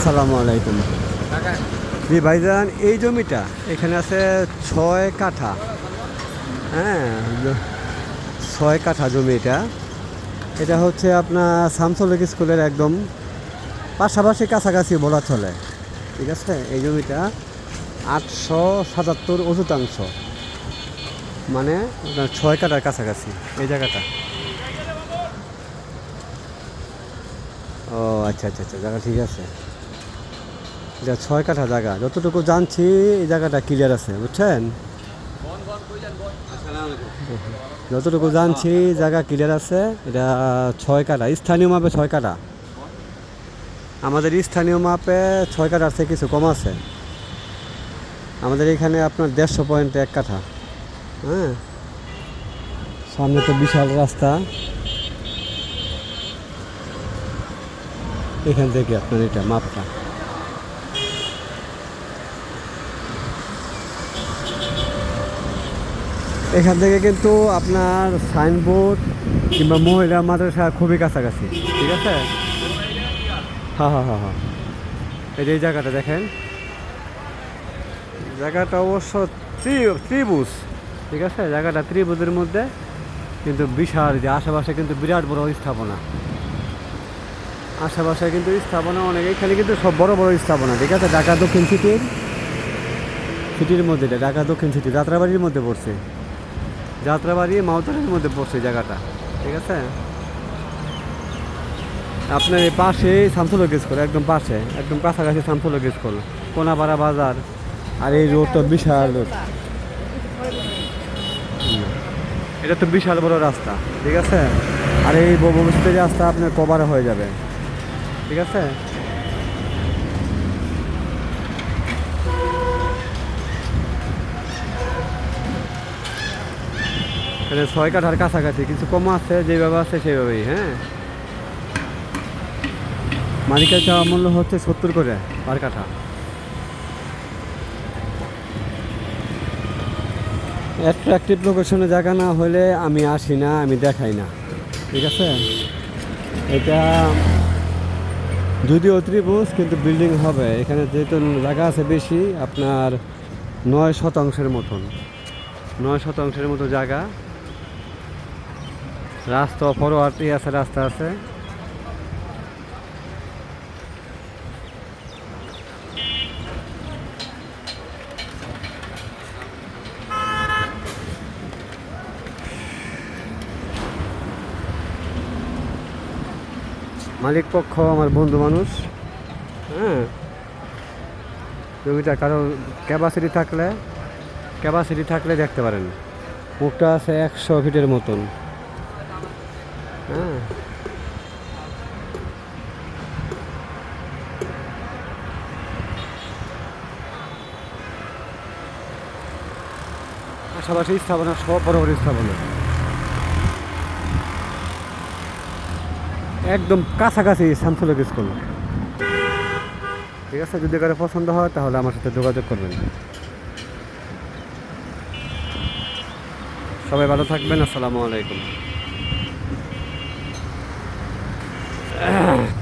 আসসালামু আলাইকুম। জি ভাইজান, এই জমিটা এখানে আছে ছয় কাঠা। হ্যাঁ ছয় কাঠা জমি এটা। এটা হচ্ছে আপনার সামসলিক স্কুলের একদম পাশাপাশি কাছাকাছি বলা চলে। ঠিক আছে? এই জমিটা আটশো সাতাত্তর অচুতাংশ মানে ছয় কাঠার কাছাকাছি, এই জায়গাটা। ও আচ্ছা আচ্ছা আচ্ছা জায়গা ঠিক আছে। এটা ছয় কাঠা জায়গা। যতটুকু জানছি, এই জায়গাটা ক্লিয়ার আছে, বুঝছেন? যতটুকু জানছি জায়গা ক্লিয়ার আছে, এটা ছয় কাঠা, স্থানীয় মাপে ছয় কাঠা। আমাদের স্থানীয় মাপে ছয় কাঠার থেকে কিছু কম আছে। আমাদের এখানে আপনার দেড়শো পয়েন্ট এক কাঠা। হ্যাঁ? সামনে তো বিশাল রাস্তা। এখান থেকে আপনার এটা মাপটা। এখান থেকে কিন্তু আপনার সাইনবোর্ড কিংবা মহিলা মাদ্রাসা খুবই কাছাকাছি, ঠিক আছে? হ্যাঁ হ্যাঁ হ্যাঁ হ্যাঁ এই যে এই জায়গাটা দেখেন। জায়গাটা অবশ্য ত্রি- ত্রিভুজ, ঠিক আছে? জায়গাটা ত্রিভুজের মধ্যে কিন্তু বিশাল, যে আশেপাশে কিন্তু বিরাট বড় স্থাপনা। আশেপাশে কিন্তু স্থাপনা অনেক, এখানে কিন্তু সব বড় বড় স্থাপনা, ঠিক আছে? ঢাকা দক্ষিণ সিটির সিটির মধ্যে, ঢাকা দক্ষিণ সিটি, যাত্রাবাড়ির মধ্যে পড়ছে। যাত্রাবাড়ি মাউতারের মধ্যে পড়ছে জায়গাটা ঠিক আছে? আপনার এই পাশে শামসুল স্কুল একদম পাশে একদম কাছাকাছি শামসুল স্কুল কোনাপাড়া বাজার। আর এই রোডটা বিশাল রোড। এটা তো বিশাল বড় রাস্তা ঠিক আছে? আর এই ভবিষ্যতে রাস্তা আপনার কভার হয়ে যাবে ঠিক আছে? এখানে ছয় কাঠার কাছাকাছি, কিছু কম আছে, যেভাবে আছে সেইভাবেই হ্যাঁ? মালিকের চাওয়া মূল্য হচ্ছে সত্তর করে পার কাঠা। অ্যাট্রাকটিভ লোকেশনে জায়গা না হলে আমি আসি না, আমি দেখাই না। ঠিক আছে? এটা যদিও ত্রিভুজ, কিন্তু বিল্ডিং হবে। এখানে যেহেতু জায়গা আছে বেশি, আপনার নয় শতাংশের মতন। নয় শতাংশের মতো জায়গা। রাস্তা ফরওয়ার্ডই আছে রাস্তা আছে। মালিক পক্ষ আমার বন্ধু মানুষ। হ্যাঁ। জমিটা কারও ক্যাপাসিটি থাকলে ক্যাপাসিটি থাকলে দেখতে পারেন। মুখটা আছে একশো ফিটের মতন। হ্যাঁ। পাশাপাশি স্থাপনা সব বড় স্থাপনা একদম কাছাকাছি শামসুলক স্কুল ঠিক আছে, যদি কারও পছন্দ হয়, তাহলে আমার সাথে যোগাযোগ করবেন। সবাই ভালো থাকবেন, আসসালামু আলাইকুম। Ugh.